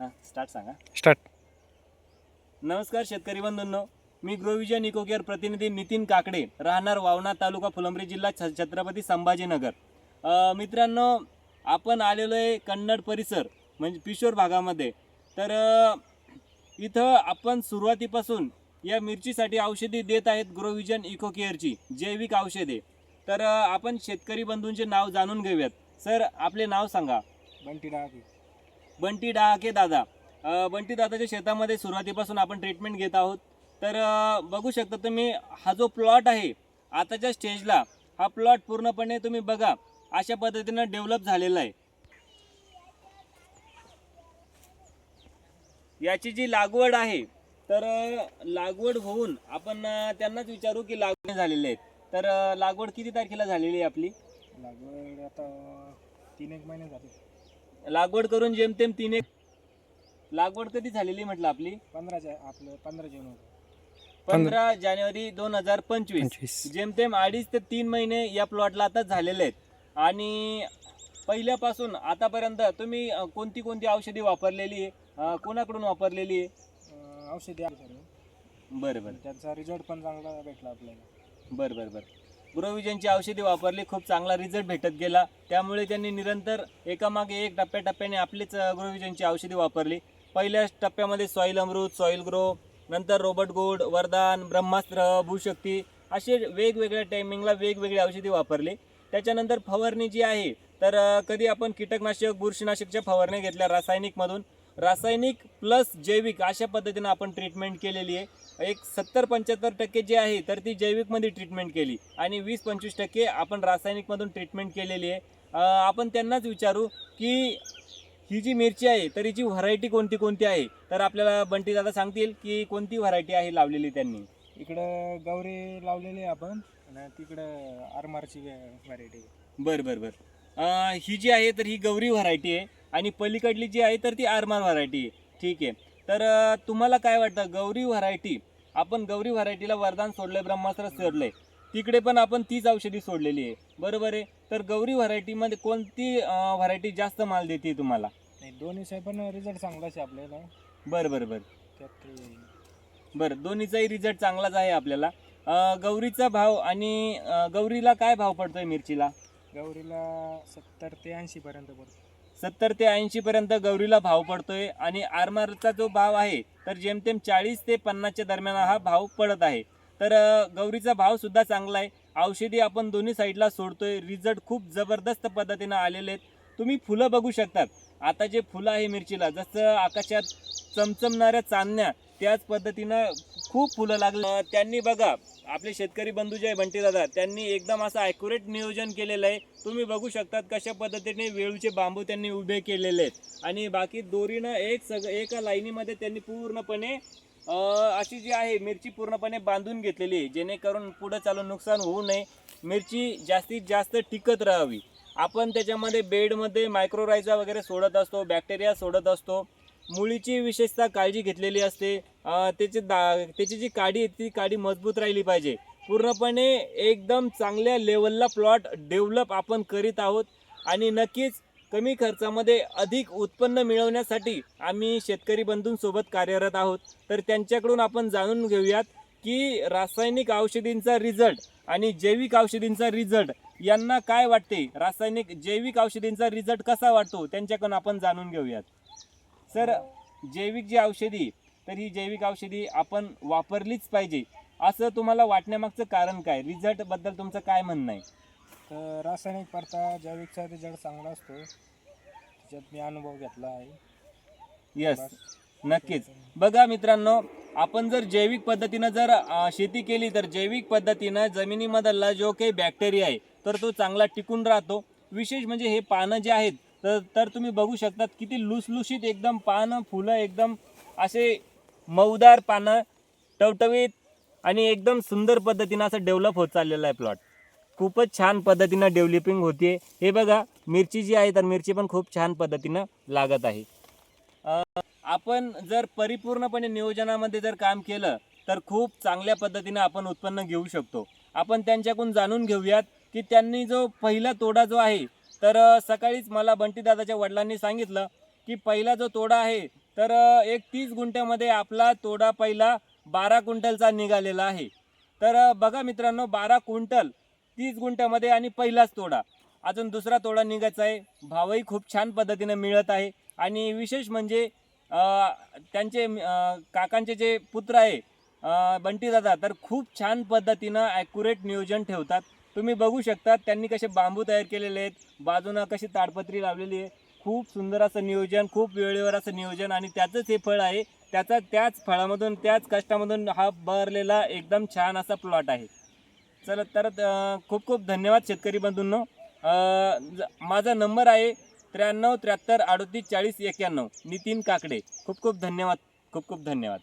हां स्टार्ट सांगा. स्टार्ट नमस्कार शेतकरी बंधूंनो. मी ग्रोविजन इको केअर प्रतिनिधी नितीन काकडे राहणार वावणा तालुका फुलंब्री जिल्हा छ छत्रपती संभाजीनगर. अ, मित्रांनो आपण आलेलो आहे कन्नड परिसर म्हणजे पिशोर भागामध्ये. तर अ, इथं आपण सुरुवातीपासून या मिरचीसाठी औषधी देत आहेत ग्रोविजन इको केअरची जैविक औषधे. तर अ, आपण शेतकरी बंधूंचे नाव जाणून घेऊयात. सर आपले नाव सांगा. बंटी डाकी बंटी डहाके दादा. बंटी दादाच्या शेतामध्ये सुरुवातीपासून आपण ट्रीटमेंट घेत आहोत. तर बघू शकता तुम्ही हा जो प्लॉट आहे आताच्या स्टेजला हा प्लॉट पूर्णपणे तुम्ही बघा. अशा पद्धतीनं डेव्हलप झालेला आहे. याची जी लागवड आहे तर लागवड होऊन आपण त्यांनाच विचारू की लागवड झालेली आहेत तर लागवड किती तारखेला झालेली आहे आपली? लागवड आता तीन एक महिने झाले. लागवड करून जेमतेम तीन एक लागवड कधी झालेली म्हटलं आपली? पंधराच्या आपलं पंधरा जून होतं. पंधरा जानेवारी दोन हजार पंचवीस. पंचवीस. जेमतेम अडीच ते तीन महिने या प्लॉटला आता झालेले आहेत. आणि पहिल्यापासून आतापर्यंत तुम्ही अ, कोणती कोणती औषधी वापरलेली आहे? अ, कोणाकडून वापरलेली आहे? अं, औषधी सर्व बरं बरं. त्यांचा रिझल्ट पण चांगला भेटला आपल्याला. बरं बरं बरं. ग्रोविजनची औषधे वापरली खूप चांगला रिझल्ट भेटत गेला. त्यामुळे त्यांनी निरंतर एकामागे एक टप्प्याटप्प्याने आपलीच ग्रोविजनची औषधी वापरली. पहिल्या टप्प्यामध्ये सॉईल अमृत सॉईल ग्रो नंतर रोबोट गोड वरदान ब्रह्मास्त्र भूशक्ती असे वेगवेगळ्या टायमिंगला वेगवेगळी औषधी वापरली. त्याच्यानंतर फवारणी जी आहे तर कधी आपण कीटकनाशक बुरशीनाशकच्या फवारण्या घेतल्या रासायनिकमधून रासायनिक प्लस जैविक अशा पद्धतीनं आपण ट्रीटमेंट केलेली आहे. एक सत्तर पंच्याहत्तर टक्के जे आहे तर ती जैविकमध्ये ट्रीटमेंट केली. आणि वीस पंचवीस टक्के आपण रासायनिकमधून ट्रीटमेंट केलेली आहे. आपण त्यांनाच विचारू की ही जी मिरची आहे तर हिची व्हरायटी कोणती कोणती आहे? तर आपल्याला बंटी दादा सांगतील की कोणती व्हरायटी आहे लावलेली त्यांनी. इकडं गौरी लावलेली आहे आपण आणि तिकडं आरमारची व्हरायटी बरं बरं बरं. ही जी आहे तर ही गौरी व्हरायटी आहे. आणि पलीकडली जी आहे तर ती आरमार व्हरायटी आहे. ठीक आहे. तर तुम्हाला काय वाटतं? गौरी व्हरायटी आपण गौरी व्हरायटीला वरदान सोडलंय ब्रह्मास्त्र सोडलंय. तिकडे पण आपण तीच औषधी सोडलेली आहे. बरोबर आहे? तर गौरी व्हरायटीमध्ये कोणती व्हरायटी जास्त माल देते तुम्हाला? नाही दोन्ही साहेब पण रिझल्ट चांगलाच आहे आपल्याला. बरं बरं बरं. बरं दोन्हीचाही रिझल्ट चांगलाच आहे आपल्याला. गौरीचा भाव आणि गौरीला काय भाव पडतोय मिरचीला? गौरीला सत्तर ते ऐंशी पर्यंत पडतो. सत्तर ते ऐंशी पर्यंत गौरीला भाव पडतोय आणि आरमारचा जो भाव आहे तर जेमतेम चाळीस ते पन्नासच्या दरम्यान हा भाव पडत आहे. तर गौरीचा भाव सुद्धा चांगला आहे. औषधी आपण दोन्ही साईडला सोडतोय. रिझल्ट खूप जबरदस्त पद्धतीनं आलेले आहेत. तुम्ही फुलं बघू शकतात. आता जे फुलं आहे मिरचीला जसं आकाशात चमचमणाऱ्या चांदण्या त्याच पद्धतीनं खूप फुलं लागलं. त्यांनी बघा आपले शेतकरी बंधू जे आहे बंटी दादा त्यांनी एकदम असं ॲक्युरेट नियोजन केलेलं आहे. तुम्ही बघू शकतात कशा पद्धतीने वेळूचे बांबू त्यांनी उभे केलेले आहेत. आणि बाकी दोरीनं एक सग एका लाईनीमध्ये त्यांनी पूर्णपणे अशी जी आहे मिरची पूर्णपणे बांधून घेतलेली आहे जेणेकरून पुढं चालून नुकसान होऊ नये. मिरची जास्तीत जास्त टिकत राहावी. आपण त्याच्यामध्ये बेडमध्ये मायक्रोरायझा वगैरे सोडत असतो बॅक्टेरिया सोडत असतो. मुळीची विशेषतः काळजी घेतलेली असते. त्याची दा त्याची जी काडी आहे ती काडी मजबूत राहिली पाहिजे. पूर्णपणे एकदम चांगल्या लेवलला प्लॉट डेव्हलप आपण करीत आहोत. आणि नक्कीच कमी खर्चामध्ये अधिक उत्पन्न मिळवण्यासाठी आम्ही शेतकरी बंधूंसोबत कार्यरत आहोत. तर त्यांच्याकडून आपण जाणून घेऊयात की रासायनिक औषधींचा रिझल्ट आणि जैविक औषधींचा रिझल्ट यांना काय वाटते? रासायनिक जैविक औषधींचा रिझल्ट कसा वाटतो? त्यांच्याकडून आपण जाणून घेऊयात. सर जैविक जी औषधी तर ही जैविक औषधी आपण वापरलीच पाहिजे. असं तुम्हाला वाटण्यामागचं कारण काय? रिझल्टबद्दल तुमचं काय म्हणणं आहे? तर रासायनिक परता जैविकचा रिझल्ट चांगला असतो. त्याच्यात मी अनुभव घेतला आहे. येस नक्कीच. बघा मित्रांनो आपण जर जैविक पद्धतीनं जर अ, शेती केली तर जैविक पद्धतीनं जमिनीमधला जो काही बॅक्टेरिया आहे तर तो चांगला टिकून राहतो. विशेष म्हणजे हे पानं जे आहेत तर तर तुम्ही बघू शकतात किती लुसलुशीत एकदम पानं फुलं एकदम असे मऊदार पानं टवटवीत आणि एकदम सुंदर पद्धतीनं असं डेव्हलप होत चाललेलं आहे प्लॉट खूपच छान पद्धतीनं डेव्हलपिंग होते हे बघा मिरची जी आहे तर मिरची पण खूप छान पद्धतीनं लागत आहे. आपण जर परिपूर्णपणे नियोजनामध्ये जर काम केलं तर खूप चांगल्या पद्धतीनं आपण उत्पन्न घेऊ शकतो. आपण त्यांच्याकडून जाणून घेऊयात की त्यांनी जो पहिला तोडा जो आहे तर सकाळीच मला बंटीदादाच्या वडिलांनी सांगितलं की पहिला जो तोडा आहे तर एक तीस गुंठ्यामध्ये आपला तोडा पहिला बारा क्विंटलचा निघालेला आहे. तर बघा मित्रांनो बारा क्विंटल तीस गुंठ्यामध्ये आणि पहिलाच तोडा. अजून दुसरा तोडा निघायचा आहे. भावही खूप छान पद्धतीनं मिळत आहे. आणि विशेष म्हणजे त्यांचे काकांचे जे पुत्र आहे बंटीदादा तर खूप छान पद्धतीनं ॲक्युरेट नियोजन ठेवतात. तुम्ही बघू शकता त्यांनी कसे बांबू तयार केलेले आहेत बाजूनं कशी ताडपत्री लावलेली आहे. खूप सुंदर असं नियोजन खूप वेळेवर असं नियोजन आणि त्याचंच हे फळ आहे. त्याचा त्याच फळामधून त्याच कष्टामधून हा बहरलेला एकदम छान असा प्लॉट आहे. चला तर खूप खूप धन्यवाद शेतकरी बंधूंनो. ज- माझा नंबर आहे त्र्याण्णव त्र्याहत्तर अडतीस चाळीस एक्याण्णव नितीन काकडे. खूप खूप धन्यवाद खूप खूप धन्यवाद.